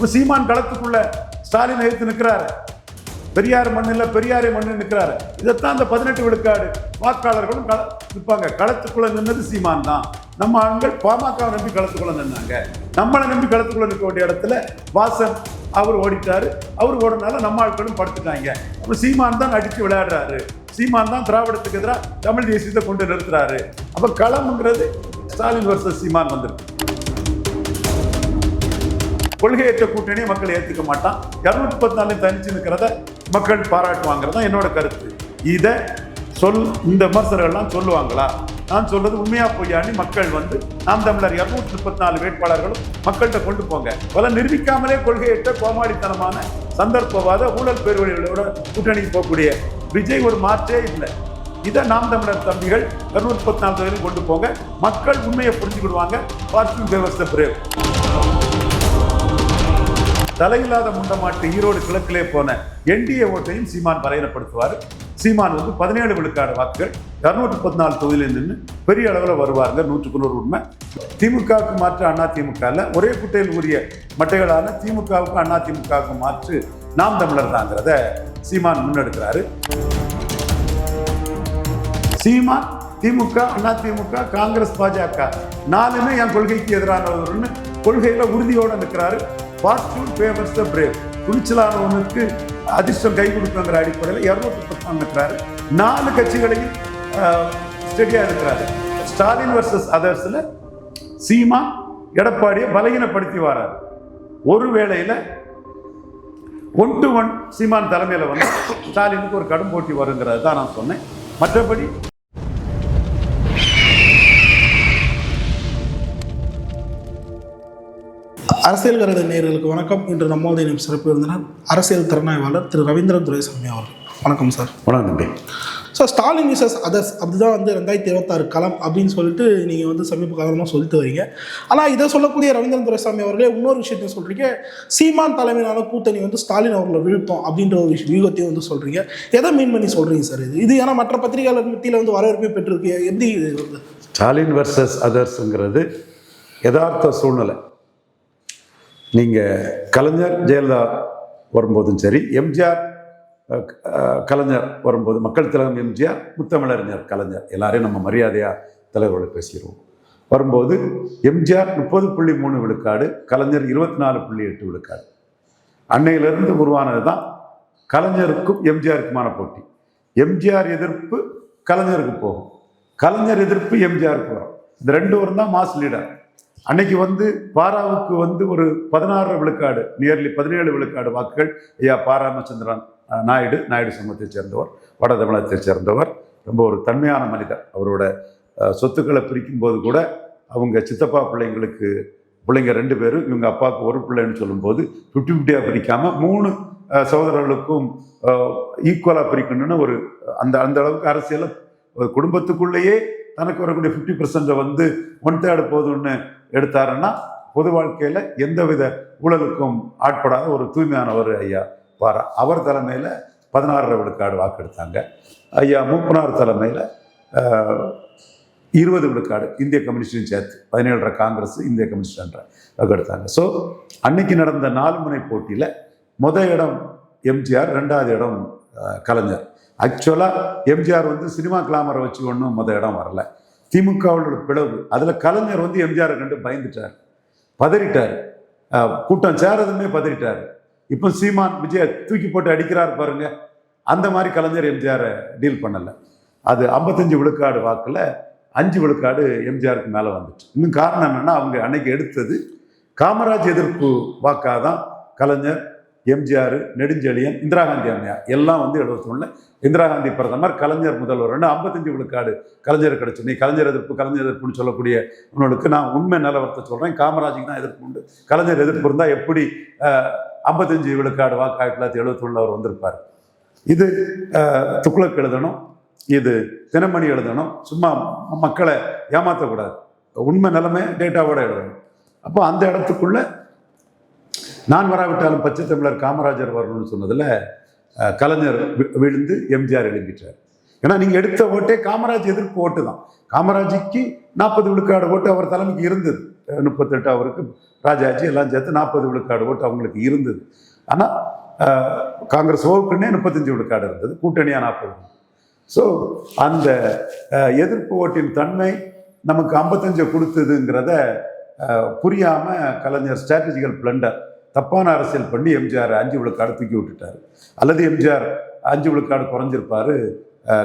அப்ப சீமான் களத்துக்குள்ள ஸ்டாலின் எதிர்த்து நிற்கிறாரு பெரியார் மண்ணில் பெரியாரை மண்ணு நிற்கிறாரு இதைத்தான் அந்த பதினெட்டு விழுக்காடு வாக்காளர்களும் கள நிற்பாங்க. களத்துக்குள்ள நின்னது சீமான் தான். நம்ம ஆண்கள் பாமக நம்பி களத்துக்குள்ள நின்னாங்க. நம்மளை நம்பி களத்துக்குள்ள நிற்க வேண்டிய இடத்துல வாசன் அவர் ஓடிட்டாரு. அவர் ஓடினால நம்ம ஆட்களும் படுத்துட்டாங்க. அப்ப சீமான் தான் அடித்து விளையாடுறாரு. சீமான் தான் திராவிடத்துக்கு எதிராக தமிழ் தேசியத்தை கொண்டு நிறுத்துறாரு. அப்ப களம்ங்கிறது ஸ்டாலின் வருஷம் சீமான் வந்திருக்கு. கொள்கையற்ற கூட்டணியை மக்கள் ஏற்றுக்க மாட்டான். இரநூத்தி முப்பத்தி நாலு தனிச்சு நிற்கிறத மக்கள் பாராட்டுவாங்கிறது தான் என்னோட கருத்து. இதை சொல் இந்த விமர்சகர்கள்லாம் சொல்லுவாங்களா? நான் சொல்றது உண்மையா பொய்யான்னு மக்கள் வந்து நாம் தமிழர் இருநூத்தி முப்பத்தி நாலு வேட்பாளர்களும் மக்கள்கிட்ட கொண்டு போங்க. பல நிரூபிக்காமலே கொள்கையற்ற கோமாளித்தனமான சந்தர்ப்பவாத ஊழல் பேர்வழிகளோட கூட்டணிக்கு போகக்கூடிய விஜய் ஒரு மாற்றே இல்லை. இதை நாம் தமிழர் தம்பிகள் இருநூத்தி முப்பத்தி நாலு தொகுதியில் கொண்டு போங்க. மக்கள் உண்மையை புரிஞ்சுக்கிடுவாங்க. பார்த்து விவசாய பிரேவ் தலையில்லாத முண்டமாட்டு ஈரோடு கிழக்கிலே போன என்டிஏ ஓட்டையும் சீமான் பரையனப்படுத்துவார் சீமான் வந்து பதினேழு விழுக்காடு வாக்குகள் இரநூற்றி பதினாலு தொகுதியில் நின்று பெரிய அளவில் வருவாருங்க நூற்றுக்கு நூறு உண்மை. திமுகவுக்கு மாற்று அண்ணா திமுக ஒரே குட்டையில் உரிய மட்டைகளான திமுகவுக்கு அண்ணா திமுகவுக்கு மாற்று நாம் தமிழர் தாங்கிறத சீமான் முன்னெடுக்கிறாரு. சீமான் திமுக அண்ணா திமுக காங்கிரஸ் பாஜக நாலுமே என் கொள்கைக்கு எதிரானவர்னு கொள்கையில உறுதியோடு நிற்கிறாரு ஃபார்ச்சூன் ஃபேவர்ஸ் த பிரேவ் துணிச்சலானவனுக்கு அதிர்ஷ்டம் கை கொடுக்குங்கிற அடிப்படையில் இரநூத்தி பத்தாம் நாலு கட்சிகளையும் ஸ்டெடியாக இருக்கிறாரு. ஸ்டாலின் வர்சஸ் அதர்ஸில் சீமா எடப்பாடியை பலகீனப்படுத்தி வராரு. ஒரு வேளையில் ஒன் டு ஒன் சீமான் தலைமையில் வந்து ஸ்டாலினுக்கு ஒரு கடும் போட்டி வருங்கிறது தான் நான் சொன்னேன். மற்றபடி அரசியல் கருத நேயர்களுக்கு வணக்கம். இன்று நம்மோடு இணையும் சிறப்பு விருந்தினர் அரசியல் திறனாய்வாளர் திரு ரவீந்திரன் துரைசாமி அவர்கள். வணக்கம் சார். வணக்கம் தம்பி. ஸோ ஸ்டாலின் விசஸ் அதர்ஸ் அப்படிதான் வந்து ரெண்டாயிரத்தி இருபத்தாறு களம் அப்படின்னு சொல்லிட்டு நீங்கள் வந்து சமீப காலமாக சொல்லிட்டு வரீங்க. ஆனால் இதை சொல்லக்கூடிய ரவீந்திரன் துரைசாமி அவர்களே இன்னொரு விஷயத்தையும் சொல்கிறீங்க சீமான் தலைமையிலான கூட்டணி வந்து ஸ்டாலின் அவர்களை வீழ்த்தோம் அப்படின்ற ஒரு விஷயம் வியூகத்தையும் வந்து சொல்கிறீங்க எதை மீன் பண்ணி சொல்கிறீங்க சார் இது? இது ஏன்னா மற்ற பத்திரிகையாளர் மத்தியில் வந்து வரவேற்பை பெற்றிருக்கு. எப்படி இது? ஸ்டாலின் வர்சஸ் அதர்ஸுங்கிறது யதார்த்த சூழ்நிலை. நீங்கள் கலைஞர் ஜெயலலிதா வரும்போதும் சரி எம்ஜிஆர் கலைஞர் வரும்போது மக்கள் திலகம் எம்ஜிஆர் முத்தமிழறிஞர் கலைஞர் எல்லாரையும் நம்ம மரியாதையாக தலைவர்களை பேசிடுவோம். வரும்போது எம்ஜிஆர் முப்பது புள்ளி மூணு விழுக்காடு கலைஞர் இருபத்தி நாலு புள்ளி எட்டு விழுக்காடு. அன்னையிலிருந்து உருவானது தான் கலைஞருக்கும் எம்ஜிஆருக்குமான போட்டி. எம்ஜிஆர் எதிர்ப்பு கலைஞருக்கு போகும். கலைஞர் எதிர்ப்பு எம்ஜிஆருக்கு வரும். இந்த ரெண்டு வரும் தான் மாஸ் லீடர். அன்னைக்கு வந்து பாராவுக்கு வந்து ஒரு பதினாறு விழுக்காடு நியர்லி பதினேழு விழுக்காடு வாக்குகள். ஐயா பாராமச்சந்திரன் நாயுடு நாயுடு சமூகத்தை சேர்ந்தவர் வட தமிழகத்தை சேர்ந்தவர். ரொம்ப ஒரு தன்மையான மனிதர். அவரோட சொத்துக்களை பிரிக்கும் போது கூட அவங்க சித்தப்பா பிள்ளைங்களுக்கு பிள்ளைங்க ரெண்டு பேரும் இவங்க அப்பாவுக்கு ஒரு பிள்ளைன்னு சொல்லும்போது ஃபிஃப்டி ஃபிஃப்டியாக பிரிக்காமல் மூணு சகோதரர்களுக்கும் ஈக்குவலாக பிரிக்கணும்னு ஒரு அந்த அந்த அளவுக்கு அரசியலை ஒரு குடும்பத்துக்குள்ளேயே தனக்கு வரக்கூடிய ஃபிஃப்டி பர்சன்ட்டை வந்து ஒன் தேர்டு போதும்னு எடுத்தாருன்னா பொது வாழ்க்கையில் எந்தவித ஊழலுக்கும் ஆட்படாத ஒரு தூய்மையானவர் ஐயா பாரா. அவர் தலைமையில் பதினாறரை விழுக்காடு வாக்கெடுத்தாங்க. ஐயா மூப்பனார் தலைமையில் இருபது விழுக்காடு இந்திய கம்யூனிஸ்டையும் சேர்த்து பதினேழரை காங்கிரஸ் இந்திய கம்யூனிஸ்ட் வாக்கெடுத்தாங்க. ஸோ அன்னைக்கு நடந்த நாலு முனை போட்டியில் முத இடம் எம்ஜிஆர் ரெண்டாவது இடம் கலைஞர். ஆக்சுவலாக எம்ஜிஆர் வந்து சினிமா கிளாமரை வச்சு ஒன்றும் மொதல் இடம் வரல. திமுகவோட பிளவு. அதில் கலைஞர் வந்து எம்ஜிஆரை கண்டு பயந்துட்டார். பதறிட்டார். கூட்டம் சேரதுமே பதறிட்டார். இப்போ சீமான் விஜய தூக்கி போட்டு அடிக்கிறார் பாருங்க. அந்த மாதிரி கலைஞர் எம்ஜிஆரை டீல் பண்ணலை. அது ஐம்பத்தஞ்சு விழுக்காடு வாக்கில் அஞ்சு விழுக்காடு எம்ஜிஆருக்கு மேலே வந்துச்சு. இன்னும் காரணம் என்னென்னா அவங்க அன்னைக்கு எடுத்தது காமராஜ் எதிர்ப்பு வாக்காக தான் கலைஞர். எம்ஜிஆர் நெடுஞ்செழியன் இந்திரா காந்தி அம்மையார். எல்லாம் வந்து எழுபத்தொன்னுல இந்திரா காந்தி பிரதமர் கலைஞர் முதல்வர். ஐம்பத்தஞ்சு விழுக்காடு கலைஞர் கிடைச்சு. நீ கலைஞர் எதிர்ப்பு கலைஞர் எதிர்ப்புன்னு சொல்லக்கூடிய உன்னோடுக்கு நான் உண்மை நிலவரத்தை சொல்கிறேன் காமராஜுக்கு தான் எதிர்ப்பு உண்டு. கலைஞர் எதிர்ப்பு இருந்தால் எப்படி ஐம்பத்தஞ்சு விழுக்காடு வாக்கு ஆயிரத்தி தொள்ளாயிரத்தி எழுபத்தொன்னில் அவர் வந்திருப்பார். இது துக்ளக் எழுதணும். இது தினமணி எழுதணும். சும்மா மக்களை ஏமாற்றக்கூடாது உண்மை நிலைமை டேட்டாவோட எழுதணும். அப்போ அந்த இடத்துக்குள்ளே நான் வராவிட்டாலும் பச்சை தமிழர் காமராஜர் வரணும்னு சொன்னதில் கலைஞர் வி- விழுந்து எம்ஜிஆர் எழுப்பிட்டார் ஏன்னா நீங்கள் எடுத்த ஓட்டே காமராஜ் எதிர்ப்பு ஓட்டு தான். காமராஜுக்கு நாற்பது விழுக்காடு ஓட்டு அவர் தலைமைக்கு இருந்தது. முப்பத்தெட்டு அவருக்கு ராஜாஜி எல்லாம் சேர்த்து நாற்பது விழுக்காடு ஓட்டு அவங்களுக்கு இருந்தது. ஆனால் காங்கிரஸ் ஓவுக்குன்னே முப்பத்தஞ்சு விழுக்காடு இருந்தது. கூட்டணியாக நாற்பது ஸோ அந்த எதிர்ப்பு ஓட்டின் தன்மை நமக்கு ஐம்பத்தஞ்சை கொடுத்ததுங்கிறத புரியாமல் கலைஞர் ஸ்ட்ராட்டஜிக்கல் பிளண்டர் தப்பான அரசியல் பண்ணி எம்ஜிஆர் அஞ்சு விழுக்காடு தூக்கி விட்டுட்டார். அல்லது எம்ஜிஆர் அஞ்சு விழுக்காடு குறைஞ்சிருப்பாரு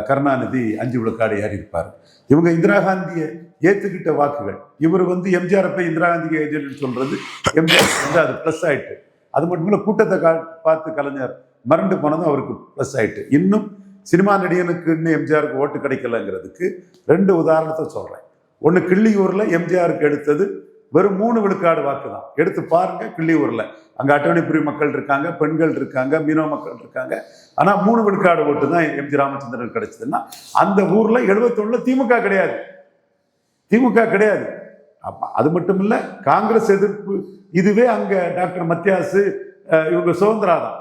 கருணாநிதி அஞ்சு விழுக்காடு ஏறி இருப்பார் இவங்க இந்திரா காந்தியை ஏற்றுக்கிட்ட வாக்குகள். இவர் வந்து எம்ஜிஆர் போய் இந்திரா காந்திக்கு ஏஜென்ட் சொல்கிறது எம்ஜிஆர் வந்து அது ப்ளஸ் ஆயிட்டு. அது மட்டும் இல்லை கூட்டத்தை கா பார்த்து கலைஞர் மறண்டு போனதும் அவருக்கு ப்ளஸ் ஆயிட்டு. இன்னும் சினிமா நடிகனுக்குன்னு எம்ஜிஆருக்கு ஓட்டு கிடைக்கலங்கிறதுக்கு ரெண்டு உதாரணத்தை சொல்கிறேன் ஒன்று கிள்ளியூரில் எம்ஜிஆருக்கு எடுத்தது வெறும் மூணு விழுக்காடு வாக்கு தான் எடுத்து பாருங்க கிள்ளியூரில் அங்கே அட்டவணைப்புரி மக்கள் இருக்காங்க பெண்கள் இருக்காங்க மீனவ மக்கள் இருக்காங்க. ஆனால் மூணு விழுக்காடு ஓட்டு தான் எம்ஜி ராமச்சந்திரன் கிடைச்சதுன்னா அந்த ஊரில் எழுபத்தொன்னுல திமுக கிடையாது. திமுக கிடையாது. அப்போ அது மட்டும் இல்லை காங்கிரஸ் எதிர்ப்பு இதுவே அங்கே டாக்டர் மத்தியாசு இவங்க சுதந்திரா தான்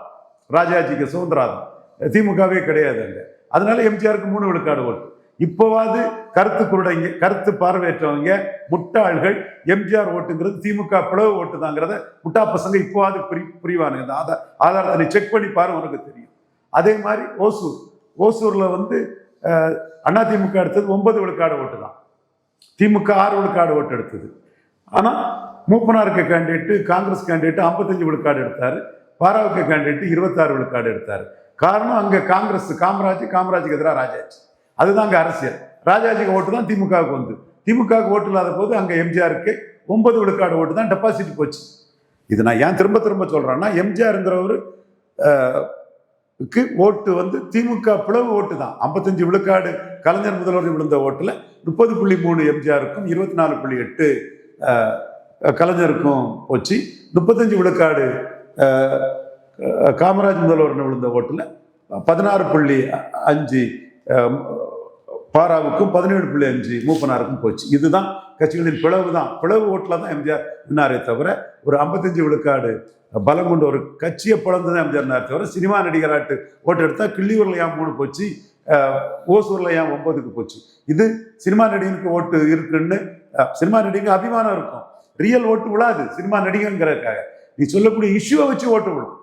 ராஜாஜிக்கு சுதந்திரா தான் திமுகவே கிடையாது அங்கே. அதனால எம்ஜிஆருக்கு மூணு விழுக்காடு ஓட்டு. இப்போவாது கருத்து குருடைங்க கருத்து பார்வையற்றவங்க முட்டாள்கள் எம்ஜிஆர் ஓட்டுங்கிறது திமுக பிளவு ஓட்டு தாங்கிறத முட்டா பசங்க இப்போவாது புரி புரிவானுங்க. இந்த ஆதார் ஆதாரத்தை நீ செக் பண்ணி பாரு உனக்கு தெரியும். அதே மாதிரி ஓசூர். ஓசூரில் வந்து அதிமுக எடுத்தது ஒன்பது விழுக்காடு ஓட்டு தான். திமுக ஆறு விழுக்காடு ஓட்டு எடுத்தது. ஆனால் மூப்பனாருக்கு கேண்டிடேட்டு காங்கிரஸ் கேண்டிடேட்டு ஐம்பத்தஞ்சு விழுக்காடு எடுத்தார். பாராவுக்கு கேண்டிடேட்டு இருபத்தாறு விழுக்காடு எடுத்தார். காரணம் அங்கே காங்கிரஸ் காமராஜ் காமராஜுக்கு எதிராக ராஜாஜி. அதுதான் அங்கே அரசியல். ராஜாஜிக்கு ஓட்டு தான் திமுகவுக்கு வந்து. திமுகவுக்கு ஓட்டு இல்லாத போது அங்கே எம்ஜிஆருக்கு ஒன்பது விழுக்காடு ஓட்டு தான் டெபாசிட் போச்சு. இது நான் ஏன் திரும்ப திரும்ப சொல்கிறேன்னா எம்ஜிஆருங்கிறவர் க்கு ஓட்டு வந்து திமுக பிளவு ஓட்டு தான். ஐம்பத்தஞ்சு விழுக்காடு கலைஞர் முதல்வர் விழுந்த ஓட்டில் முப்பது புள்ளி மூணு எம்ஜிஆருக்கும் இருபத்தி நாலு புள்ளி எட்டு கலைஞருக்கும் போச்சு. முப்பத்தஞ்சு விழுக்காடு காமராஜ் முதல்வர் விழுந்த ஓட்டில் பதினாறு புள்ளி அஞ்சு பாராவுக்கும் பதினேழு புள்ளி அஞ்சு மூப்பனாருக்கும் போச்சு. இதுதான் கட்சிகளின் பிளவு தான். பிளவு ஓட்டில் தான் எம்ஜிஆர் நின்னாரே தவிர ஒரு ஐம்பத்தஞ்சு விழுக்காடு பலம் கொண்ட ஒரு கட்சியை பிளந்து தான் எம்ஜிஆர் தவிர சினிமா நடிகராட்டு ஓட்டு எடுத்தால் கிள்ளியூரில் ஏன் மூணு போச்சு? ஓசூரில் ஏன் ஒன்பதுக்கு போச்சு? இது சினிமா நடிகனுக்கு ஓட்டு இருக்குன்னு சினிமா நடிகனுக்கு அபிமானம் இருக்கும். ரியல் ஓட்டு விழாது சினிமா நடிகங்கிறதுக்காக நீ சொல்லக்கூடிய இஷ்யூவை வச்சு ஓட்டு விழும்.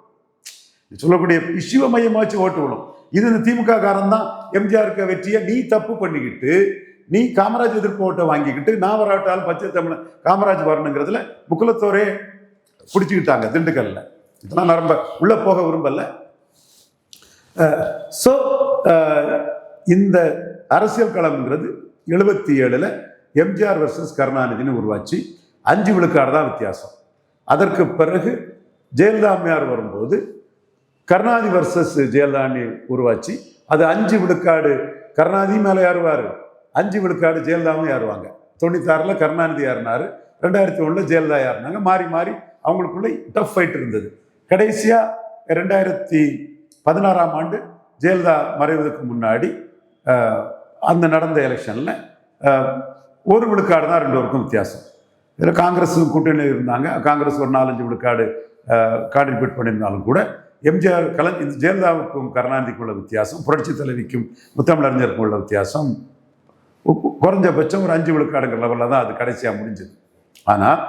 நீ சொல்லக்கூடிய இஷ்யூவை மையமாக வச்சு ஓட்டு விழும். இது இந்த திமுக காரன் தான் எம்ஜிஆருக்கு வெற்றியை நீ தப்பு பண்ணிக்கிட்டு நீ காமராஜ் எதிர்ப்பு ஓட்டை வாங்கிக்கிட்டு நான் வராட்டாலும் பச்சை தமிழ் காமராஜ் வரணுங்கிறதுல முக்குலத்தோரே பிடிச்சிக்கிட்டாங்க திண்டுக்கல்ல. இதெல்லாம் நான் ரொம்ப உள்ள போக விரும்பல. ஸோ இந்த அரசியல் களம்ங்கிறது எழுபத்தி ஏழில் எம்ஜிஆர் வர்சஸ் கருணாநிதினு உருவாச்சு. அஞ்சு விழுக்காடு தான் வித்தியாசம். அதற்கு பிறகு ஜெயலலிதா அம்மையார் வரும்போது கருணாதி வர்சஸ் ஜெயலலிதான்னு உருவாச்சு. அது அஞ்சு விழுக்காடு கருணாநிதி மேலே ஏறுவார். அஞ்சு விழுக்காடு ஜெயலலிதாவும் ஏறுவாங்க. தொண்ணூத்தாறில் கருணாநிதி ஏறினார். ரெண்டாயிரத்தி ஒன்றில் ஜெயலலிதா ஏறினாங்க. மாறி மாறி அவங்களுக்குள்ள டஃப் ஃபைட் இருந்தது. கடைசியாக ரெண்டாயிரத்தி பதினாறாம் ஆண்டு ஜெயலலிதா மறைவதற்கு முன்னாடி அந்த நடந்த எலெக்ஷனில் ஒரு விழுக்காடு தான் ரெண்டு பேருக்கும் வித்தியாசம். இதில் காங்கிரஸும் கூட்டணியில் இருந்தாங்க. காங்கிரஸ் ஒரு நாலஞ்சு விழுக்காடு கான்ட்ரிபியூட் பண்ணியிருந்தாலும் கூட எம்ஜிஆர் கலை இந்த ஜெயலலிதாவுக்கும் கருணாநிதிக்கும் உள்ள வித்தியாசம் புரட்சி தலைவிக்கும் முத்தமிழறிஞருக்கும் உள்ள வித்தியாசம் குறைஞ்சபட்சம் ஒரு அஞ்சு விழுக்காடுங்கிற லெவலில் தான் அது கடைசியாக முடிஞ்சது. ஆனால்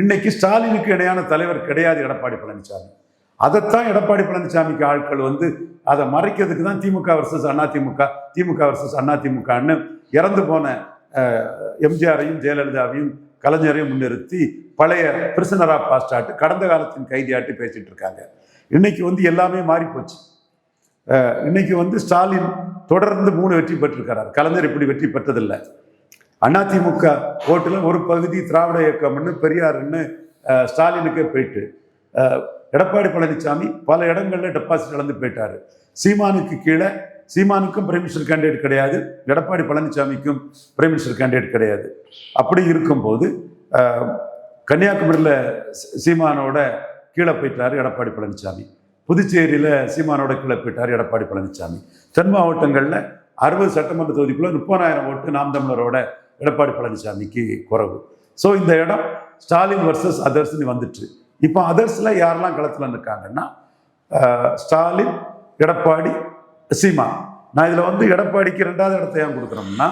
இன்னைக்கு ஸ்டாலினுக்கு இடையான தலைவர் கிடையாது எடப்பாடி பழனிசாமி அதைத்தான் எடப்பாடி பழனிசாமிக்கு ஆட்கள் வந்து அதை மறைக்கிறதுக்கு தான் திமுக வர்சஸ் அதிமுக திமுக வர்சஸ் அதிமுகன்னு இறந்து போன எம்ஜிஆரையும் ஜெயலலிதாவையும் கலைஞரையும் முன்னிறுத்தி பழைய பிரிசனரா பாஸ்டாட்டு கடந்த காலத்தின் கைதியாட்டு பேசிட்டு இருக்காங்க. இன்னைக்கு வந்து எல்லாமே மாறிப்போச்சு இன்னைக்கு வந்து ஸ்டாலின் தொடர்ந்து மூணு வெற்றி பெற்றிருக்கிறார். கலைஞர் இப்படி வெற்றி பெற்றதில்லை. அதிமுக ஓட்டில் ஒரு பகுதி திராவிட இயக்கம்னு பெரியாருன்னு ஸ்டாலினுக்கே போயிட்டு எடப்பாடி பழனிசாமி பல இடங்களில் டெபாசிட் இழந்து போயிட்டாரு. சீமானுக்கு கீழே சீமானுக்கும் பிரைம் மினிஸ்டர் கேண்டிடேட் கிடையாது எடப்பாடி பழனிசாமிக்கும் பிரைம் மினிஸ்டர் கேண்டிடேட் கிடையாது. அப்படி இருக்கும்போது கன்னியாகுமரியில் சீமானோட கீழே போயிட்டார் எடப்பாடி பழனிசாமி புதுச்சேரியில் சீமானோட கீழே போயிட்டார் எடப்பாடி பழனிசாமி தென் மாவட்டங்களில் அறுபது சட்டமன்ற தொகுதிக்குள்ள முப்பதாயிரம் ஓட்டு நாம் தமிழரோட எடப்பாடி பழனிசாமிக்கு குறவு. ஸோ இந்த இடம் ஸ்டாலின் வர்சஸ் அதர்ஸ்னு வந்துட்டு. இப்போ அதர்ஸில் யாரெல்லாம் களத்தில் நிற்காங்கன்னா ஸ்டாலின் எடப்பாடி சீமா. நான் இதில் வந்து எடப்பாடிக்கு ரெண்டாவது இடத்த ஏன் கொடுக்குறோம்னா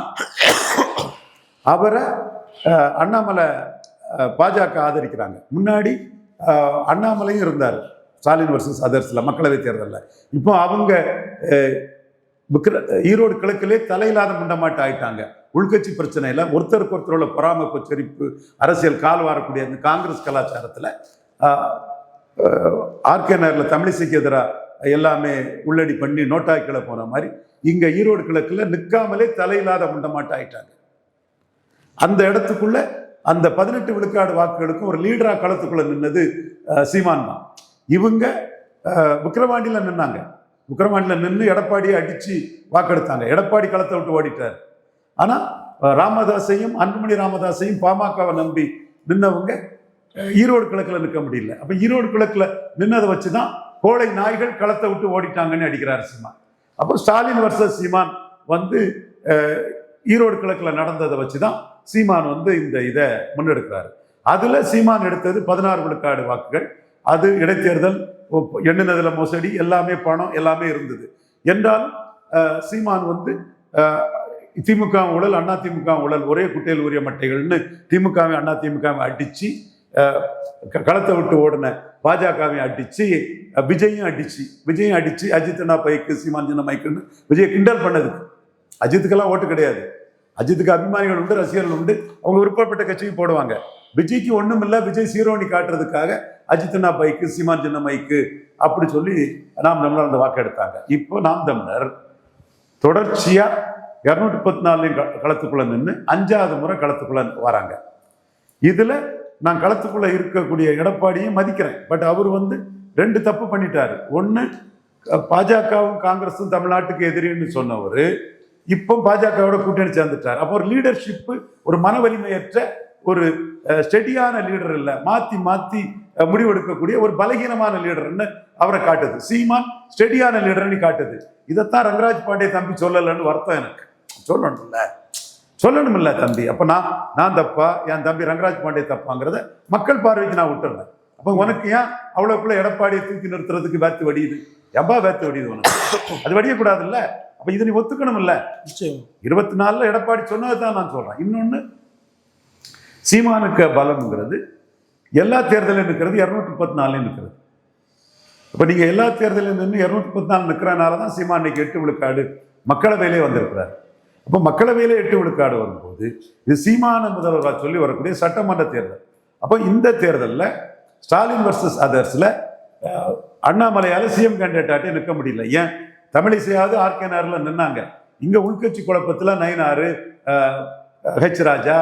அவரை அண்ணாமலை பாஜக ஆதரிக்கிறாங்க. முன்னாடி அண்ணாமலையும் இருந்தார். ஸ்டாலின் வர்சஸ் அதர்ஸில் மக்களவைத் தேர்தலில். இப்போ அவங்க விக்ர- ஈரோடு கிழக்கிலே தலையில்லாத முண்டமாட்டு ஆயிட்டாங்க. உள்கட்சி பிரச்சனையில் ஒருத்தருக்கு ஒருத்தர் உள்ள பொறாமை கொச்சரிப்பு அரசியல் கால் வாரக்கூடிய அந்த காங்கிரஸ் கலாச்சாரத்தில் ஆர்கே நகரில் தமிழிசைக்கு எதிராக எல்லாமே உள்ளடி பண்ணி நோட்டாக்கில போன மாதிரி இங்கே ஈரோடு கிழக்கில் நிற்காமலே தலையில்லாத முண்டமாட்டம் ஆயிட்டாங்க. அந்த இடத்துக்குள்ள அந்த பதினெட்டு விழுக்காடு வாக்குகளுக்கும் ஒரு லீடரா களத்துக்குள்ள நின்னது சீமான் தான். இவங்க அஹ், நின்னாங்க. விக்கிரவாண்டியில நின்று எடப்பாடியை அடித்து வாக்கெடுத்தாங்க. எடப்பாடி களத்தை விட்டு ஓடிட்டார். ஆனால் ராமதாஸையும் அன்புமணி ராமதாஸையும் பாமகவை நம்பி நின்னவங்க ஈரோடு கிழக்கில் நிற்க முடியல. அப்போ ஈரோடு கிழக்கில் நின்னதை வச்சுதான் கோழை நாய்கள் களத்தை விட்டு ஓடிட்டாங்கன்னு அடிக்கிறார் சீமான். அப்போ ஸ்டாலின் வர்சஸ் சீமான் வந்து ஈரோடு கிழக்கில் நடந்ததை வச்சு தான் சீமான் வந்து இந்த இதை முன்னெடுக்கிறாரு. அதுல சீமான் எடுத்தது பதினாறு விழுக்காடு வாக்குகள். அது இடைத்தேர்தல் எண்ணினதில் மோசடி எல்லாமே பணம் எல்லாமே இருந்தது. என்றாலும் சீமான் வந்து திமுக ஊழல் அண்ணா திமுக ஊழல் ஒரே குட்டையில் உரிய மட்டைகள்னு திமுகவை அண்ணா திமுகவை அடிச்சு க- களத்தை விட்டு ஓடின பாஜகவை அடிச்சு விஜயும் அடிச்சு விஜயும் அடிச்சு அஜித் அண்ணா பைக்கு சீமான் சின்ன மைக்குன்னு விஜய் கிண்டல் பண்ணதுக்கு. அஜித்துக்கெல்லாம் ஓட்டு கிடையாது. அஜித்துக்கு அபிமானிகள் உண்டு ரசிகர்கள் உண்டு. அவங்க விருப்பப்பட்ட கட்சிக்கு போடுவாங்க. விஜய்க்கு ஒன்றும் இல்லை விஜய் சீரோனி காட்டுறதுக்காக அஜித்னா பைக்கு சீமான் சின்ன மைக்கு அப்படி சொல்லி நாம் தமிழர் அந்த வாக்கு எடுத்தாங்க. இப்போ நாம் தமிழர் தொடர்ச்சியாக இரநூத்தி முப்பத்தி நாலுலையும் களத்துக்குள்ள நின்று அஞ்சாவது முறை களத்துக்குள்ள வராங்க. இதில் நான் களத்துக்குள்ளே இருக்கக்கூடிய எடப்பாடியும் மதிக்கிறேன். பட் அவர் வந்து ரெண்டு தப்பு பண்ணிட்டார். ஒன்று பாஜகவும் காங்கிரஸும் தமிழ்நாட்டுக்கு எதிரின்னு சொன்னவர் இப்போ பாஜகவோட கூட்டணி சேர்ந்துட்டார். அப்போ ஒரு லீடர்ஷிப்பு ஒரு மன வலிமையற்ற ஒரு ஸ்டெடியான லீடர் இல்லை மாற்றி மாற்றி முடிவெடுக்கக்கூடிய ஒரு பலகீனமான லீடர்னு அவரை காட்டுது. சீமான் ஸ்டெடியான லீடர்னு காட்டுது. இதைத்தான் ரங்கராஜ் பாண்டே தம்பி சொல்லலைன்னு வருத்தம் எனக்கு. சொல்லணும்ல. சொல்லணுமில்ல தம்பி. அப்போ நான் நான் தப்பா? என் தம்பி ரங்கராஜ் பாண்டே தப்பாங்கிறத மக்கள் பார்வைக்கு நான் விட்டுறேன். அப்போ உனக்கு ஏன் அவ்வளோக்குள்ள எடப்பாடியை தூக்கி நிறுத்துறதுக்கு வேத்து வடியுது? எம்பா வேத்து வடியுது உனக்கு? அது வடியக்கூடாதுல்ல? அப்ப இதை நீ ஒத்துக்கணும் இல்ல இருபத்தி நாலுல எடப்பாடி சொன்னதை தான் நான் சொல்றேன். இன்னொன்னு சீமானுக்கு பலம்ங்கிறது எல்லா தேர்தலும் இருக்கிறது இருநூத்தி முப்பத்தி நாலுலையும் இருக்கிறது இப்போ நீங்க எல்லா தேர்தலும் நின்று இருநூத்தி முப்பத்தி நாலு நிற்கிறனால தான் சீமான் இன்னைக்கு எட்டு விழுக்காடு மக்களவையிலே வந்திருக்கிறார். அப்போ மக்களவையிலே எட்டு விழுக்காடு வரும்போது இது சீமான முதல்வராக சொல்லி வரக்கூடிய சட்டமன்ற தேர்தல். அப்போ இந்த தேர்தலில் ஸ்டாலின் வர்சஸ் அதர்ஸில் அண்ணாமலையால் சிஎம் கேண்டிடேட்டாட்டே நிற்க முடியல. ஏன்? தமிழிசையாவது ஆர்கே நாரில் நின்னாங்க. இங்கே உள்கட்சி குழப்பத்தில் நயனாறு ஹெச் ராஜா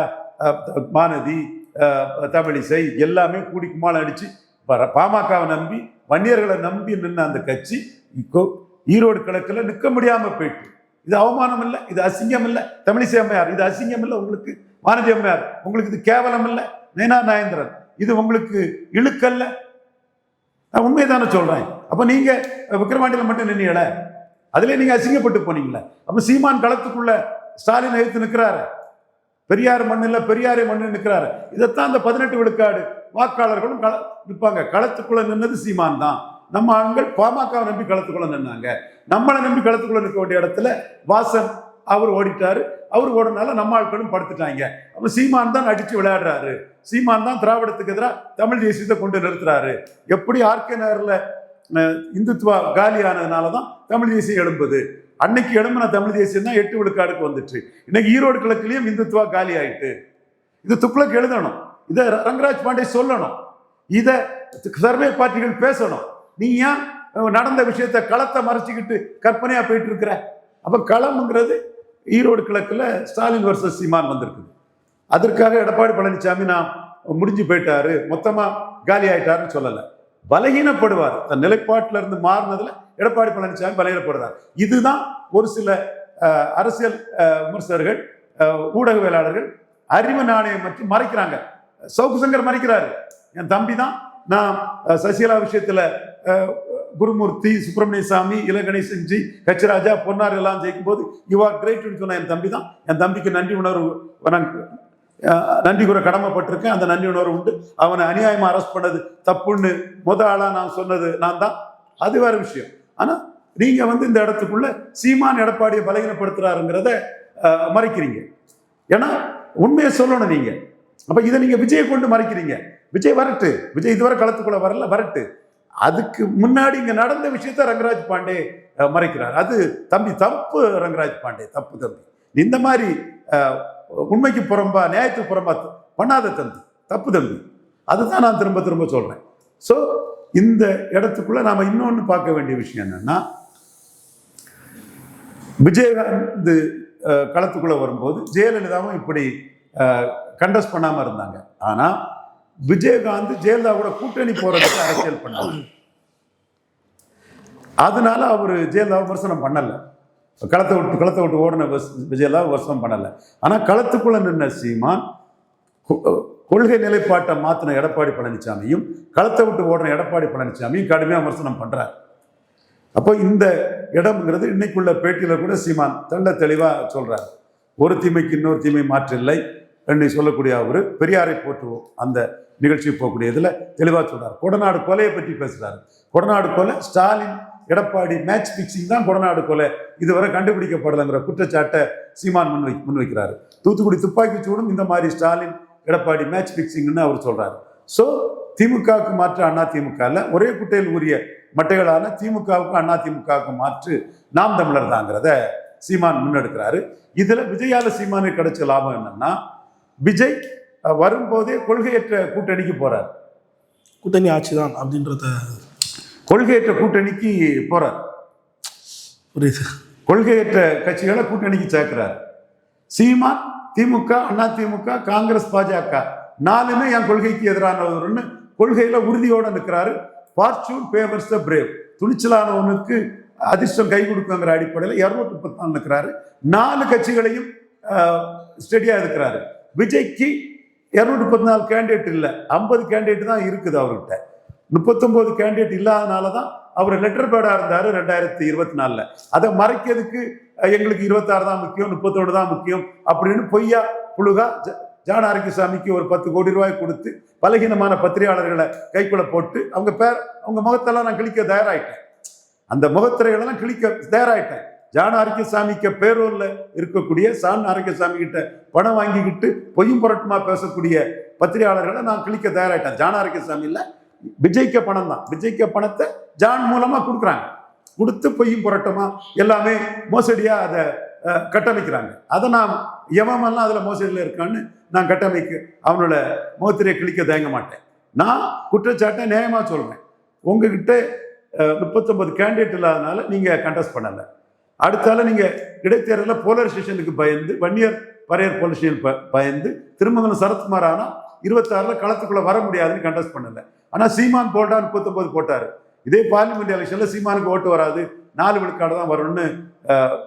மானதி தமிழிசை எல்லாமே கூடி கும்மாளம் அடித்து பாமகவை நம்பி வன்னியர்களை நம்பி நின்ன அந்த கட்சி இப்போ ஈரோடு கிழக்கில் நிற்க முடியாமல் போயிட்டு. இது அவமானம் இல்லை இது அசிங்கம் இல்லை. தமிழிசை அம்மையார் இது அசிங்கம் இல்லை உங்களுக்கு. வானதி அம்மையார் உங்களுக்கு இது கேவலம் இல்லை. நயனா நாயந்திரன் இது உங்களுக்கு இழுக்கல்ல. நான் உண்மையை சொல்கிறேன் அப்போ நீங்கள் விக்ரமாண்டியில் மட்டும் நின்னீங்களே? அதுல நீங்க அசிங்கப்பட்டு போனீங்களே. அப்ப சீமான் களத்துக்குள்ள ஸ்டாலின் எழுத்து நிற்கிறாரு பெரியார் மண்ணில் பெரியாரை மண்ணு நிற்கிறாரு இதைத்தான் அந்த பதினெட்டு விழுக்காடு வாக்காளர்களும் கள நிற்பாங்க. களத்துக்குள்ள நின்னது சீமான் தான். நம்ம ஆண்கள் பாமகவை நம்பி களத்துக்குள்ள நின்னாங்க. நம்மளை நம்பி களத்துக்குள்ள நிற்க வேண்டிய இடத்துல வாசன் அவர் ஓடிட்டாரு. அவர் ஓடினால நம்ம ஆட்களும் படுத்துட்டாங்க. அப்ப சீமான் தான் அடிச்சு விளையாடுறாரு. சீமான் தான் திராவிடத்துக்கு எதிராக தமிழ் தேசியத்தை கொண்டு நிறுத்துறாரு. எப்படி ஆர்கே நகர்ல இந்துத்துவா காலியானதுனால தான் தமிழ் தேசியம் எழும்புது. அன்னைக்கு எழும்பின தமிழ் தேசியம் தான் எட்டு விழுக்காடுக்கு வந்துட்டு இன்னைக்கு ஈரோடு கிழக்குலேயும் இந்துத்துவா காலி ஆயிட்டு இது துக்ளக் எழுதணும். இதை ரங்கராஜ் பாண்டே சொல்லணும். இதை சர்வே பார்ட்டிகள் பேசணும். நீ ஏன் நடந்த விஷயத்த களத்தை மறைச்சிக்கிட்டு கற்பனையா போயிட்டு இருக்கிற அப்ப களம்ங்கிறது ஈரோடு கிழக்குல ஸ்டாலின் வர்சஸ் சீமான் வந்திருக்குது. அதற்காக எடப்பாடி பழனிசாமி நான் முடிஞ்சு போயிட்டாரு. மொத்தமா காலி ஆயிட்டாருன்னு சொல்லலை. பலகீனப்படுவார். தன் நிலைப்பாட்டில இருந்து மாறினதுல எடப்பாடி பழனிசாமி பலகீனப்படுறார். இதுதான் ஒரு சில அரசியல் விமர்சகர்கள் ஊடகவியலாளர்கள் அறிவு நாணயம் பற்றி மறைக்கிறாங்க. சவுக்கு சங்கர் மறைக்கிறாரு. என் தம்பி தான் நான் சசிகலா விஷயத்துல குருமூர்த்தி சுப்பிரமணிய சாமி இளகணேசன் ஜி கச்சராஜா பொன்னார் எல்லாம் ஜெயிக்கும் போது யூ ஆர் கிரேட்னு சொன்ன என் தம்பி தான் என் தம்பிக்கு நன்றி உணர்வு நான் நன்றி கூற கடமைப்பட்டிருக்கேன். அந்த நன்றி உணர்வு உண்டு. அவனை அநியாயமாக அரெஸ்ட் பண்ணது தப்புன்னு முத ஆளாக நான் சொன்னது நான் தான். அது வேற விஷயம். ஆனால் நீங்கள் வந்து இந்த இடத்துக்குள்ள சீமான் எடப்பாடியை பலகீனப்படுத்துறாருங்கிறத மறைக்கிறீங்க. ஏன்னா உண்மையை சொல்லணும் நீங்கள் அப்போ இதை நீங்கள் விஜயை கொண்டு மறைக்கிறீங்க. விஜய் வரட்டு. விஜய் இதுவரை களத்துக்குள்ள வரல வரட்டு. அதுக்கு முன்னாடி இங்கே நடந்த விஷயத்த ரங்கராஜ் பாண்டே மறைக்கிறார். அது தம்பி தப்பு ரங்கராஜ் பாண்டே தப்பு தம்பி. இந்த மாதிரி உண்மைக்கு புறம்பா நியாயத்துக்கு புறம்பா பண்ணாத தந்து தப்பு தம்பி. அதுதான் நான் திரும்ப திரும்ப சொல்றேன். ஸோ இந்த இடத்துக்குள்ள நாம இன்னொன்று பார்க்க வேண்டிய விஷயம் என்னன்னா விஜயகாந்த் களத்துக்குள்ளே களத்துக்குள்ள வரும்போது ஜெயலலிதாவும் இப்படி கண்டஸ்ட் பண்ணாமல் இருந்தாங்க. ஆனா விஜயகாந்த் ஜெயலலிதா கூட கூட்டணி போறதுக்கு அரசியல் பண்ணாங்க அதனால அவர் ஜெயலலிதா விமர்சனம் பண்ணலை. களத்தை விட்டு களத்தை விட்டு ஓடின விஸ்- விஜயலலிதா விமர்சனம் பண்ணலை. ஆனால் களத்துக்குள்ள நின்ன சீமான் கொள்கை நிலைப்பாட்டை மாற்றின எடப்பாடி பழனிசாமியும் களத்தை விட்டு ஓடின எடப்பாடி பழனிசாமியும் கடுமையாக விமர்சனம் பண்ணுறார் அப்போ இந்த இடம்ங்கிறது இன்னைக்குள்ள பேட்டியில் கூட சீமான் தெள்ள தெளிவாக சொல்கிறார் ஒரு தீமைக்கு இன்னொரு தீமை மாற்றில்லை என்று சொல்லக்கூடிய அவர் பெரியாரை போற்றுவோம். அந்த நிகழ்ச்சி போகக்கூடியதில் தெளிவாக சொல்கிறார் கொடநாடு கொலையை பற்றி பேசுகிறார் கொடநாடு கொலை ஸ்டாலின் எடப்பாடி மேட்ச் பிக்சிங் தான் கொடநாடு கொலை. இதுவரை கண்டுபிடிக்கப்படலைங்கிற குற்றச்சாட்டை சீமான் முன்வை முன்வைக்கிறார். தூத்துக்குடி துப்பாக்கி சூடும் இந்த மாதிரி ஸ்டாலின் எடப்பாடி மேட்ச் பிக்சிங்னு அவர் சொல்கிறார் ஸோ திமுகவுக்கு மாற்று அண்ணா திமுகவில் ஒரே குட்டையில் உரிய மட்டைகளான திமுகவுக்கு அண்ணா திமுகவுக்கு மாற்று நாம் தமிழர் தாங்கிறத சீமான் முன்னெடுக்கிறாரு. இதில் விஜயால சீமானுக்கு கிடைச்ச லாபம் என்னன்னா விஜய் வரும்போதே கொள்கையற்ற கூட்டணிக்கு போகிறார் கூட்டணி ஆட்சி தான் அப்படின்றத கொள்கையற்ற கூட்டணிக்கு போறார். புரியுது. கொள்கையற்ற கட்சிகளை கூட்டணிக்கு சேர்க்கிறார். சீமான் திமுக அண்ணா திமுக காங்கிரஸ் பாஜக நாலுமே என் கொள்கைக்கு எதிரானவர்னு கொள்கையில உறுதியோட நிற்கிறாரு ஃபார்ச்சூன் பேவர்ஸ் த பிரேவ் துணிச்சலானவனுக்கு அதிர்ஷ்டம் கை கொடுக்குங்கிற அடிப்படையில் இரநூத்தி முப்பத்தி நாலு நிற்கிறாரு நாலு கட்சிகளையும் ஸ்டெடியா இருக்கிறாரு. விஜய்க்கு இரநூத்தி முப்பத்தி நாலு கேண்டிடேட் இல்லை. ஐம்பது கேண்டிடேட் தான் இருக்குது அவர்கிட்ட. முப்பத்தொம்போது கேண்டிடேட் இல்லாதனால தான் அவர் லெட்டர் பேடாக இருந்தார் ரெண்டாயிரத்தி இருபத்தி நாலில் அதை மறைக்கிறதுக்கு எங்களுக்கு இருபத்தாறு தான் முக்கியம் முப்பத்தோடு தான் முக்கியம் அப்படின்னு பொய்யா புழுகா ஜ- ஜான ஆரோக்கியசாமிக்கு ஒரு பத்து கோடி ரூபாய் கொடுத்து பலகீனமான பத்திரிகையாளர்களை கைக்குள்ள போட்டு அவங்க பேர் அவங்க முகத்தெல்லாம் நான் கிழிக்க தயாராயிட்டேன். அந்த முகத்திரைகளெல்லாம் கிழிக்க தயாராயிட்டேன். ஜான ஆரோக்கியசாமிக்கு பேரூரில் இருக்கக்கூடிய சான் ஆரோக்கியசாமி கிட்ட பணம் வாங்கிக்கிட்டு பொய்யும் புரட்டுமா பேசக்கூடிய பத்திரிகையாளர்களை நான் கிழிக்க தயாராகிட்டேன் ஜான ஆரோக்கியசாமி இல்லை விஜய்க்க பணம் தான். விஜய்க்க பணத்தை ஜான் மூலமா கொடுக்குறாங்க. கொடுத்து பொய்யும் புரட்டமா எல்லாமே மோசடியா அதை கட்டமைக்கிறாங்க. அதை நான் எவமெல்லாம் அதில் மோசடியில் இருக்கான்னு நான் கட்டமைக்க அவனோட முகத்திரையை கிழிக்க தயங்க மாட்டேன். நான் குற்றச்சாட்டை நியாயமாக சொல்கிறேன் உங்ககிட்ட முப்பத்தொன்பது கேண்டிடேட் இல்லாதனால நீங்கள் கண்டஸ்ட் பண்ணலை. அடுத்தால நீங்கள் இடைத்தேர்தலில் போலரைசேஷனுக்கு பயந்து வன்னியர் பரையர் போலீஸ் ஸ்டேஷன் ப- பயந்து திருமங்கலம் சரத்குமார் ஆனால் இருபத்தாறில் களத்துக்குள்ளே வர முடியாதுன்னு கண்டஸ்ட் பண்ணலை. ஆனால் சீமான் போட்டா முப்பத்தொன்பது போட்டார். இதே பார்லிமெண்ட் எலெக்ஷனில் சீமானுக்கு ஓட்டு வராது. நாலு விழுக்காடு தான் வரும்னு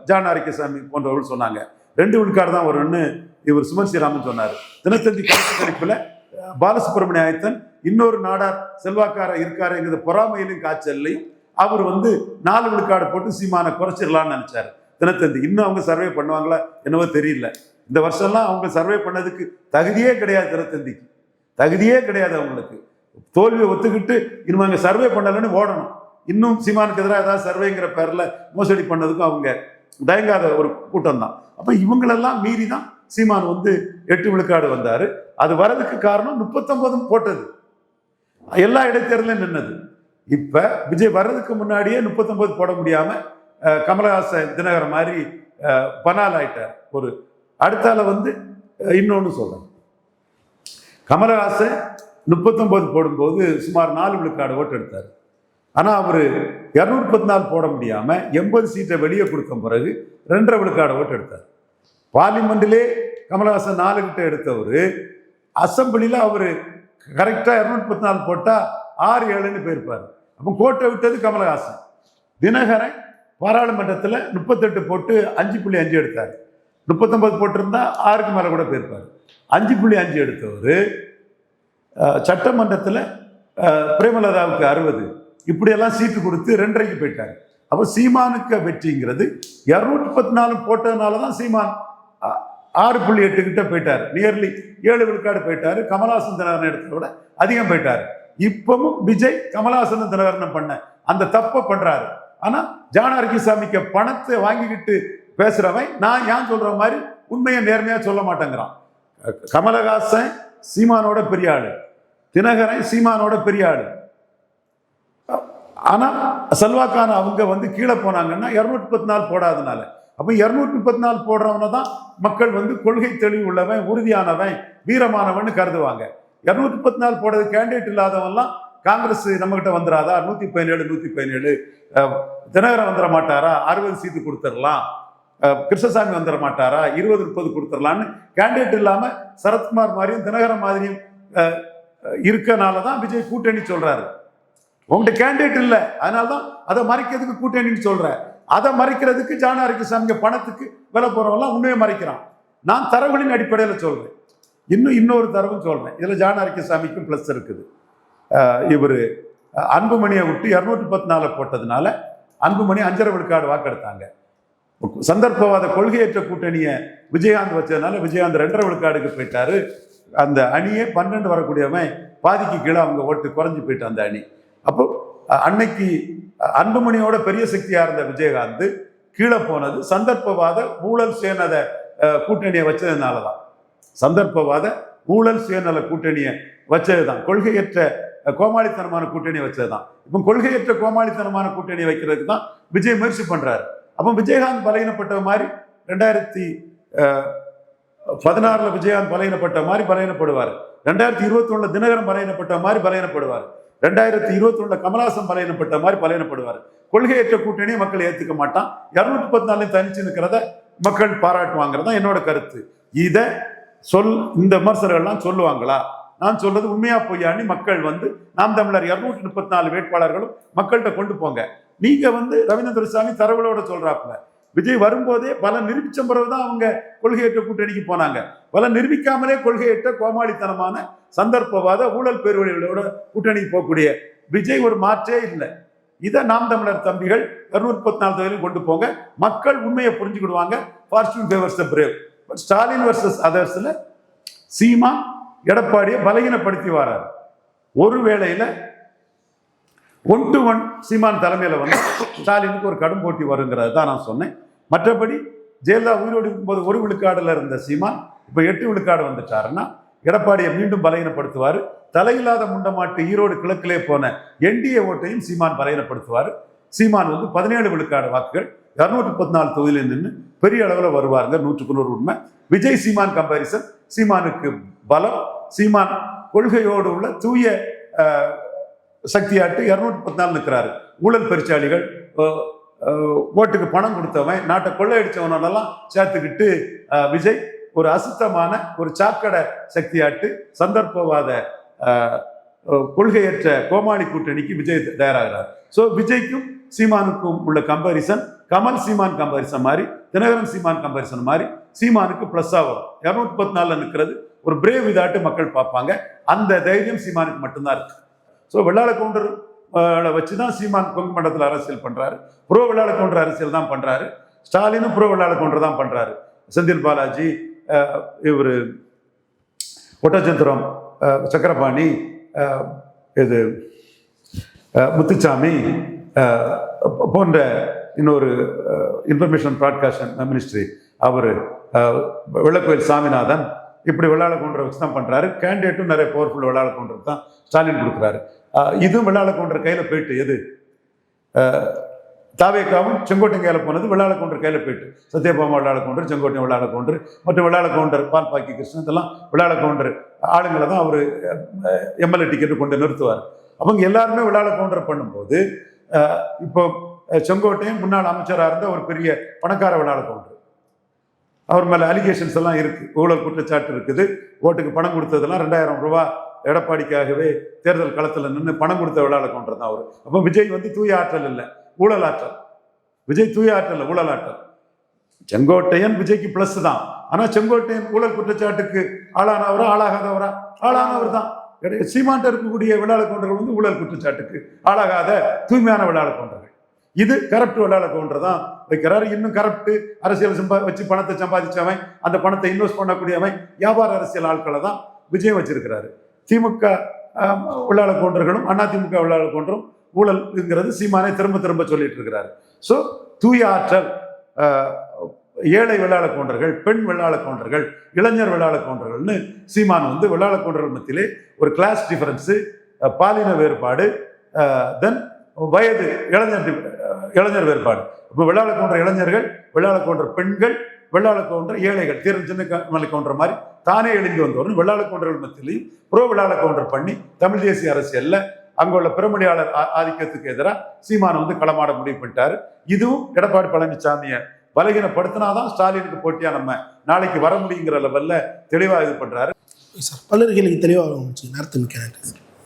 ஜான் ஆரிக்கசாமி போன்றவர்கள் சொன்னாங்க. ரெண்டு விழுக்காடு தான் வரும்னு இவர் சுமன் ஸ்ரீராமன் சொன்னார். தினத்தந்தி கருத்து கணிப்பில் பாலசுப்ரமணிய ஆயத்தன் இன்னொரு நாடார் செல்வாக்கார இருக்காருங்கிறது பொறாமையிலும் காய்ச்சல்லையும் அவர் வந்து நாலு விழுக்காடு போட்டு சீமானை குறைச்சிடலாம்னு நினைச்சார். தினத்தந்தி. இன்னும் அவங்க சர்வே பண்ணுவாங்களா என்னவோ தெரியல. இந்த வருஷம்லாம் அவங்க சர்வே பண்ணதுக்கு தகுதியே கிடையாது தினத்தந்திக்கு. தகுதியே கிடையாது அவங்களுக்கு. தோல்வியை ஒத்துக்கிட்டு இனிமே அங்கே சர்வே பண்ணலைன்னு ஓடணும். இன்னும் சீமானுக்கு எதிராக ஏதாவது சர்வேங்கிற பேரில் மோசடி பண்ணதுக்கும் அவங்க தயங்காத ஒரு கூட்டம் தான் அப்போ இவங்களெல்லாம் மீறி தான் சீமான் வந்து எட்டு விழுக்காடு வந்தாரு. அது வரதுக்கு காரணம் முப்பத்தொன்பதும் போட்டது. எல்லா இடைத்தேர்தலும் நின்னது. இப்ப விஜய் வர்றதுக்கு முன்னாடியே முப்பத்தொன்பது போட முடியாம அஹ், கமலஹாசன் தினகரன் மாதிரி பனால் ஆயிட்டார். ஒரு அடுத்தால வந்து இன்னொன்று இன்னொன்னு கமலஹாசன் முப்பத்தொம்போது போடும்போது சுமார் நாலு விழுக்காடு ஓட்டு எடுத்தார். ஆனால் அவர் இரநூத்தி முப்பத்தி நாலு போட முடியாமல் எண்பது சீட்டை வெளியே கொடுத்த பிறகு ரெண்டரை விழுக்காடு ஓட்டு எடுத்தார். பார்லிமெண்ட்டிலே கமலஹாசன் நாலு கிட்ட எடுத்தவர் அசம்பிளியில் அவர் கரெக்டாக இரநூத்தி முப்பத்தி நாலு போட்டால் ஆறு ஏழுன்னு போயிருப்பார். அப்போ கோட்டை விட்டது கமலஹாசன். தினகரன் பாராளுமன்றத்தில் முப்பத்தெட்டு போட்டு அஞ்சு புள்ளி அஞ்சு எடுத்தார். முப்பத்தொன்பது போட்டிருந்தா ஆறுக்கு மேலே கூட போயிருப்பார். அஞ்சு புள்ளி அஞ்சு எடுத்தவர் சட்டமன்றத்தில் பிரேமலதாவுக்கு அறுபது. இப்படியெல்லாம் சீட்டு கொடுத்து ரெண்டரைக்கு போயிட்டார். அப்போ சீமானுக்கு வெற்றிங்கிறது இரநூத்தி முப்பத்தி நாலு போட்டதுனால தான் சீமான் ஆறு புள்ளி எட்டு கிட்ட போயிட்டார். நியர்லி ஏழு விழுக்காடு போயிட்டாரு. கமலாசன் தினகரன் இடத்துல விட அதிகம் போயிட்டார். இப்பவும் விஜய் கமலஹாசன் தினகரன் பண்ண அந்த தப்பை பண்ணுறாரு ஆனால் ஜானார்கி சாமிக்கு பணத்தை வாங்கிக்கிட்டு பேசுகிறவன் நான் ஏன் சொல்கிற மாதிரி உண்மையை நேர்மையாக சொல்ல மாட்டேங்கிறான். கமலஹாசன் சீமானோட பெரிய ஆளு. தினகரன் சீமானோட பெரிய ஆனால் ஆனா அவங்க வந்து கீழே போனாங்கன்னா இரநூத்தி பத்து நாள் போடாதனால. அப்போ இரநூத்தி முப்பத்தி நாலு போடுறவனை தான் மக்கள் வந்து கொள்கை தெளிவு உள்ளவன் உறுதியானவன் வீரமானவன் கருதுவாங்க. இரநூத்தி முப்பத்தி நாலு போடுறது கேண்டிடேட் இல்லாதவன்லாம் காங்கிரஸ் நம்மகிட்ட வந்துடாதா நூற்றி பதினேழு நூற்றி பதினேழு. தினகரன் வந்துட மாட்டாரா? அறுபது சீட்டு கொடுத்துடலாம். கிருஷ்ணசாமி வந்துட மாட்டாரா? இருபது முப்பது கொடுத்துடலான்னு கேண்டிடேட் இல்லாமல் சரத்குமார் மாதிரியும் தினகரன் மாதிரியும் இருக்கனால தான் விஜய் கூட்டணி சொல்றாரு. உங்கள்கிட்ட கேண்டிடேட் இல்லை. அதனால தான் அதை மறைக்கிறதுக்கு கூட்டணின்னு சொல்கிறேன் அதை மறைக்கிறதுக்கு ஜான சாமிங்க பணத்துக்கு விலை போறவெல்லாம் உண்மையை மறைக்கிறான். நான் தரவுகளின் அடிப்படையில் சொல்கிறேன் இன்னும் இன்னொரு தரவும் சொல்கிறேன் இதில் ஜான சாமிக்கும் ப்ளஸ் இருக்குது. இவர் அன்புமணியை விட்டு இரநூத்தி பத்து நாலு போட்டதுனால அன்புமணி அஞ்சரை விழுக்காடு வாக்கெடுத்தாங்க. சந்தர்ப்பவாத கொள்கையற்ற கூட்டணியை விஜயகாந்த் வச்சதுனால விஜயகாந்த் ரெண்டரை விழுக்காடுக்கு போயிட்டாரு. அந்த அணியே பன்னெண்டு வரக்கூடியவன் பாதிக்கு கீழே அவங்க ஓட்டு குறைஞ்சு போயிட்டு அந்த அணி. அப்போ அன்னைக்கு அன்புமணியோட பெரிய சக்தியாக இருந்த விஜயகாந்த் கீழே போனது சந்தர்ப்பவாத ஊழல் சுயநல கூட்டணியை வச்சதுனால தான் சந்தர்ப்பவாத ஊழல் சுயநல கூட்டணியை வச்சது தான் கொள்கையற்ற கோமாளித்தனமான கூட்டணியை வச்சதுதான். இப்போ கொள்கையற்ற கோமாளித்தனமான கூட்டணியை வைக்கிறதுக்கு தான் விஜய் முயற்சி பண்ணுறாரு அப்போ விஜயகாந்த் பலகீனப்பட்ட மாதிரி ரெண்டாயிரத்தி பதினாறுல விஜயகாந்த் பலையினப்பட்ட மாதிரி பலையினப்படுவார் ரெண்டாயிரத்தி இருபத்தி ஒண்ணுல தினகரன் பலையினப்பட்ட மாதிரி பலையினப்படுவார் ரெண்டாயிரத்தி இருபத்தி ஒண்ணுல கமலாசன் பலையினப்பட்ட மாதிரி பலையினப்படுவார் கொள்கையற்ற கூட்டணியை மக்கள் ஏத்துக்க மாட்டான். இருநூத்தி பத்து நாளையும் தனிச்சு நிற்கிறத மக்கள் பாராட்டுவாங்கிறது தான் என்னோட கருத்து. இதை சொல் இந்த விமர்சகர்கள்லாம் சொல்லுவாங்களா? நான் சொல்றது உண்மையா பொய்யான்னு மக்கள் வந்து நாம் தமிழர் இருநூற்றி முப்பத்தி நாலு வேட்பாளர்களும் மக்கள்கிட்ட கொண்டு போங்க. நீங்க வந்து ரவீந்திர துரைசாமி தரவுகளோட சொல்றாப்புல. விஜய் வரும்போதே பல நிரூபிச்ச பிறகு தான் அவங்க கொள்கையற்ற கூட்டணிக்கு போனாங்க. பல நிரூபிக்காமலே கொள்கையற்ற கோமாளித்தனமான சந்தர்ப்பவாத ஊழல் பேருவழிகளோட கூட்டணிக்கு போகக்கூடிய விஜய் ஒரு மாற்றே இல்லை. இதை நாம் தமிழர் தம்பிகள் இருநூத்தி முப்பத்தி நாலு தொகையிலும் கொண்டு போங்க. மக்கள் உண்மையை புரிஞ்சுக்கிடுவாங்க. Fortune favours the brave but Stalin versus அதர்ஸில் Seema எடப்பாடியை பலகீனப்படுத்தி வராரு. ஒரு வேளையில் ஒன் டு ஒன் சீமான் தலைமையில் வந்து ஸ்டாலினுக்கு ஒரு கடும் போட்டி வருங்கிறது தான் நான் சொன்னேன். மற்றபடி ஜெயலலிதா உயிரோடு இருக்கும்போது ஒரு விழுக்காடில் இருந்த சீமான் இப்போ எட்டு விழுக்காடு வந்துட்டாருன்னா எடப்பாடியை மீண்டும் பலகீனப்படுத்துவார். தலையில்லாத முண்டமாட்டு ஈரோடு கிழக்கிலே போன என்டிஏ ஓட்டையும் சீமான் பலகீனப்படுத்துவார். சீமான் வந்து பதினேழு விழுக்காடு வாக்குகள் இரநூற்றி முப்பத்தி நாலு தொகுதியில் நின்று பெரிய அளவில் வருவாருங்க நூற்றுக்கு நூறு உண்மை. விஜய் சீமான் கம்பாரிசன் சீமானுக்கு பலம் சீமான் கொள்கையோடு உள்ள தூய சக்தியாட்டு இரநூத்தி பத்து நாள் நிற்கிறாரு. ஊழல் பெருச்சாளிகள் ஓட்டுக்கு பணம் கொடுத்தவன் நாட்டை கொள்ளையடிச்சவனெல்லாம் சேர்த்துக்கிட்டு விஜய் ஒரு அசுத்தமான ஒரு சாக்கடை சக்தியாட்டு சந்தர்ப்பவாத கொள்கையற்ற கோமாளி கூட்டணிக்கு விஜய் தயாராகிறார். ஸோ விஜய்க்கும் சீமானுக்கும் உள்ள கம்பாரிசன் கமல் சீமான் கம்பாரிசன் மாதிரி தினகரன் சீமான் கம்பாரிசன் மாதிரி சீமானுக்கு ப்ளஸ்ஸாக வரும். இரநூத்தி பத்து நாளில் நிற்கிறது ஒரு பிரேவ் இதாட்டு மக்கள் பார்ப்பாங்க. அந்த தைரியம் சீமானுக்கு மட்டும்தான் இருக்கு. ஸோ வெள்ளாள கவுண்டர் வச்சு தான் சீமான் கொங்கு மண்டலத்தில் அரசியல் பண்ணுறாரு புரோ வெள்ளாள கவுண்டர் அரசியல் தான் பண்ணுறாரு ஸ்டாலினும் புரோ வெள்ளாள கவுண்டர் தான் பண்ணுறாரு செந்தில் பாலாஜி இவர் ஒட்டச்சந்திரம் சக்கரபாணி இது முத்துச்சாமி போன்ற இன்னொரு இன்ஃபர்மேஷன் ப்ராட்காஸ்ட் மினிஸ்ட்ரி அவர் வெள்ளக்கோயில் சாமிநாதன் இப்படி வெள்ளாள கொண்டு வச்சு தான் பண்ணுறாரு கேண்டிடேட்டும் நிறைய பவர்ஃபுல் வெள்ளாள கொண்டு தான் ஸ்டாலின் கொடுக்குறாரு. இதுவும் வெள்ளாள கவுண்டர் கையில் போயிட்டு எது? தாவேக்காவும் செங்கோட்டையும் கையில் போனது வெள்ளாள கவுண்டர் கையில் போயிட்டு சத்யபாமா வெள்ளாள கவுண்டர் செங்கோட்டையும் வெள்ளாள கவுண்டர் மற்றும் வெள்ளாள கவுண்டர் பால்பாக்கி கிருஷ்ணன் இதெல்லாம் வெள்ளாள கவுண்டர் ஆளுங்களை தான் அவர் எம்எல்ஏ டிக்கெட்டு கொண்டு நிறுத்துவார். அவங்க எல்லாருமே வெள்ளாள கவுண்டர் பண்ணும்போது இப்போ செங்கோட்டையும் முன்னாள் அமைச்சராக இருந்த ஒரு பெரிய பணக்கார வெள்ளாள கவுண்டர் அவர் மேலே அலிகேஷன்ஸ் எல்லாம் இருக்குது ஊழல் குற்றச்சாட்டு இருக்குது. ஓட்டுக்கு பணம் கொடுத்ததெல்லாம் ரெண்டாயிரம் ரூபா எடப்பாடிக்காகவே தேர்தல் களத்தில் நின்று பணம் கொடுத்த விழால கொண்டது தான் அவர். அப்போ விஜய் வந்து தூய ஆற்றல் இல்லை ஊழலாற்றல் விஜய் தூய ஆற்றல் இல்லை செங்கோட்டையன் விஜய்க்கு பிளஸ் தான். ஆனால் செங்கோட்டையன் ஊழல் குற்றச்சாட்டுக்கு ஆளானவரா ஆளாகாதவரா? ஆளானவர் தான் எடை- இருக்கக்கூடிய விழாள கொண்டர்கள் வந்து ஊழல் குற்றச்சாட்டுக்கு ஆளாகாத தூய்மையான விழாள கொண்டர்கள். இது கரப்ட் விளையாட கவுண்டர் வைக்கிறாரு. இன்னும் கரப்ட் அரசியல் சம்பா வச்சு பணத்தை சம்பாதிச்சவன் அந்த பணத்தை இன்வெஸ்ட் பண்ணக்கூடியவன் வியாபார அரசியல் ஆட்களை தான் விஜயம் வச்சிருக்கிறாரு. திமுக ஆம், அண்ணா கவுண்டர்களும் அதிமுக விழாள கவுண்டரும் இருக்கிறது சீமானை திரும்ப திரும்ப சொல்லிட்டு இருக்கிறார். ஸோ தூய ஆற்றல் ஏழை வெள்ளாள கவுண்டர்கள் பெண் வெள்ளாள கவுண்டர்கள் இளைஞர் வெள்ளாள கவுண்டர்கள்னு சீமான் வந்து வெள்ளாள கவுண்டர்கள் மத்தியிலே ஒரு கிளாஸ் டிஃபரன்ஸு பாலின வேறுபாடு தென் வயது இளைஞர் இளைஞர் வேறுபாடு. இப்போ வெள்ளாள கவுண்டர் இளைஞர்கள் வெள்ளாள கவுண்டர் பெண்கள் வெள்ளாள கவுண்டர் ஏழைகள் தீரன் சின்ன மலை கவுண்டர் மாதிரி தானே எழுந்து வந்தவரும் வெள்ளாள கவுண்டர்கள் மத்தியிலையும் புரோ வெள்ளாள கவுண்டர் பண்ணி தமிழ் தேசிய அரசியல்ல அங்குள்ள பெருமணியாளர் ஆதிக்கத்துக்கு எதிராக சீமான் வந்து களமாட முடிவு பண்ணிட்டாரு. இதுவும் எடப்பாடி பழனிசாமியை பலகீனப்படுத்தினாதான் ஸ்டாலினுக்கு போட்டியா நம்ம நாளைக்கு வர முடியுங்கிற லெவல்ல தெளிவாக இது பண்றாரு. சார் பல்லர்களுக்கு தெளிவாக நேரத்தை மிக்க நன்றி சார்.